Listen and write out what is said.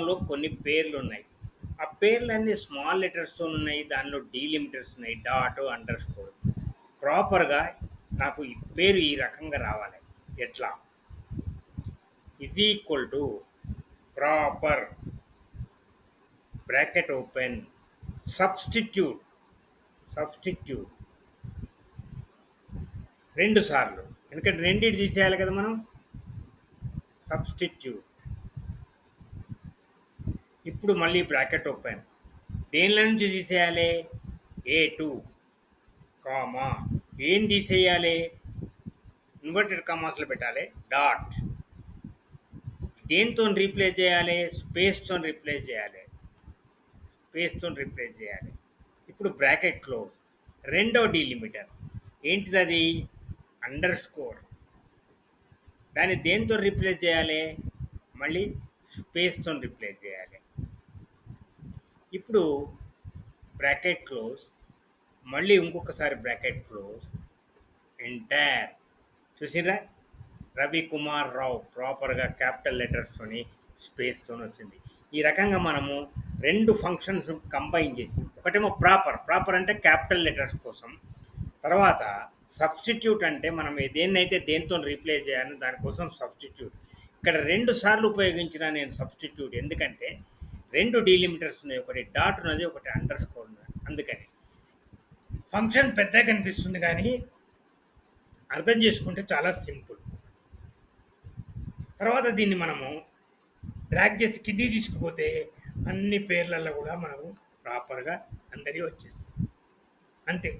లో కొన్ని పేర్లు ఉన్నాయి ఆ పేర్లన్నీ స్మాల్ లెటర్స్తో ఉన్నాయి దానిలో డీలిమిటర్స్ ఉన్నాయి డాట్ అండర్ స్కోర్ ప్రాపర్గా నాకు ఈ పేరు ఈ రకంగా రావాలి. ఎట్లా? Is equal to proper bracket open substitute substitute రెండు సార్లు. ఎందుకంటే రెండింటి తీసేయాలి కదా మనం? సబ్స్టిట్యూట్ ఇప్పుడు మళ్ళీ బ్రాకెట్ ఓపెన్. దేనిలో నుంచి తీసేయాలి? A two comma. ఏం తీసేయాలి? ఇన్వర్టెడ్ కామాస్లో పెట్టాలి. డాట్. దేంతో రీప్లేస్ చేయాలి? స్పేస్తో రీప్లేస్ చేయాలి. స్పేస్తో రీప్లేస్ చేయాలి. ఇప్పుడు బ్రాకెట్ క్లోజ్. రెండో డీలిమిటర్. ఏంటిది అది? అండర్ స్కోర్ దాన్ని దేంతో రీప్లేస్ చేయాలి? మళ్ళీ స్పేస్తో రీప్లేస్ చేయాలి. ఇప్పుడు బ్రాకెట్ క్లోజ్ మళ్ళీ ఇంకొకసారి బ్రాకెట్ క్లోజ్ ఎంటైర్ చూసిరా రవి కుమార్ రావు ప్రాపర్గా క్యాపిటల్ లెటర్స్తోని స్పేస్తో వచ్చింది. ఈ రకంగా మనము రెండు ఫంక్షన్స్ కంబైన్ చేసి ఒకటేమో ప్రాపర్ ప్రాపర్ అంటే క్యాపిటల్ లెటర్స్ కోసం తర్వాత సబ్స్టిట్యూట్ అంటే మనం దేన్నైతే దేంతో రీప్లేస్ చేయాలని దానికోసం సబ్స్టిట్యూట్ ఇక్కడ రెండు సార్లు ఉపయోగించిన నేను సబ్స్టిట్యూట్ ఎందుకంటే రెండు డీలిమిటర్స్ ఉన్నాయి. ఒకటి డాట్ ఉన్నది ఒకటి అండర్ స్కోర్ ఉన్నది. అందుకని. ఫంక్షన్ పెద్దగా కనిపిస్తుంది కానీ అర్థం చేసుకుంటే చాలా సింపుల్. తర్వాత దీన్ని మనము డ్రాగ్ చేసి కిందికి తీసుకుపోతే అన్ని పేర్లలో కూడా మనకు ప్రాపర్గా అందరి వచ్చేస్తుంది అంతే.